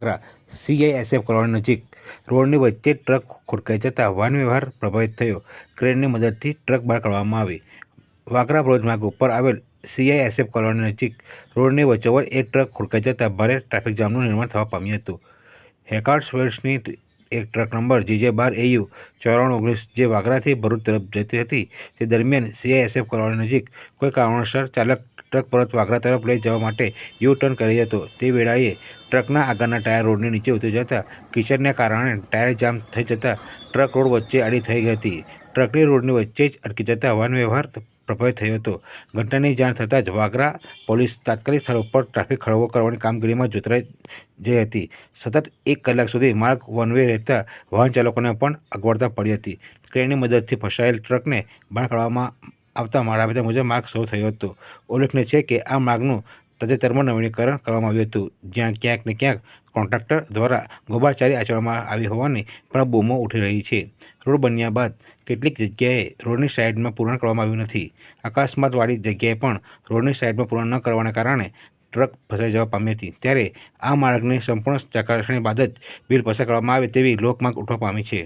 CISF colony નજીક રોડની વચ્ચે ટ્રક ખોડકાઈ જતાં વાહન વ્યવહાર પ્રભાવિત થયો. ક્રેનની મદદથી ટ્રક બહાર કાઢવામાં આવી. વાગરા બ્રોજ માર્ગ ઉપર આવેલ સીઆઈએસએફ કોલોની નજીક. રોડની વચ્ચોવચ એક ટ્રક ખોટકાઈ જતાં ભારે ટ્રાફિક જામનું નિર્માણ થવા પામ્યું હતું. હેકાર્ડ વેલ્સની એક ટ્રક નંબર જીજે બાર એયુ ચોરાણું ઓગણીસ જે વાગરાથી ભરૂચ તરફ જતી હતી. તે દરમિયાન સીઆઈએસએફ કોલોની નજીક કોઈ કારણોસર ચાલક ટ્રક પરત વાગરા તરફ લઈ જવા માટે યુ ટર્ન કરી હતો. તે વેળાએ ટ્રકના આગળના ટાયર રોડની નીચે ઉતરી જતા કિચડને કારણે ટાયર જામ થઈ જતાં ટ્રક રોડ વચ્ચે આડી થઈ ગઈ હતી. ટ્રકની રોડની વચ્ચે જ અટકી જતાં વાહન વ્યવહાર પ્રભાવિત થયો હતો. ઘટનાની જાણ થતાં જ વાગરા પોલીસ તાત્કાલિક સ્થળ ઉપર ટ્રાફિક હળવો કરવાની કામગીરીમાં જોતરાઈ જઈ હતી. સતત એક કલાક સુધી માર્ગ વન વે રહેતા વાહન ચાલકોને પણ અગવડતા પડી હતી. ક્રેનની મદદથી ફસાયેલ ટ્રકને બહાર કાઢવામાં આવતા માળાબેદા મુજબ માર્ગ શરૂ થયો હતો. ઉલ્લેખનીય છે કે આ માર્ગનું તાજેતરમાં નવીનીકરણ કરવામાં આવ્યું હતું, જ્યાં ક્યાંક ને ક્યાંક કોન્ટ્રાક્ટર દ્વારા ગોબાચારી આચરવામાં આવી હોવાની પણ બૂમો ઉઠી રહી છે. રોડ બન્યા બાદ કેટલીક જગ્યાએ રોડની સાઈડમાં પૂર્ણ કરવામાં આવ્યું નથી. અકસ્માતવાળી જગ્યાએ પણ રોડની સાઈડમાં પૂર્ણ ન કરવાના કારણે ટ્રક ફસાઈ જવા પામી હતી. ત્યારે આ માર્ગની સંપૂર્ણ ચકાસણી બાદ જ બિલ પસાર કરવામાં આવે તેવી લોકમાંગ ઉઠવા પામી છે.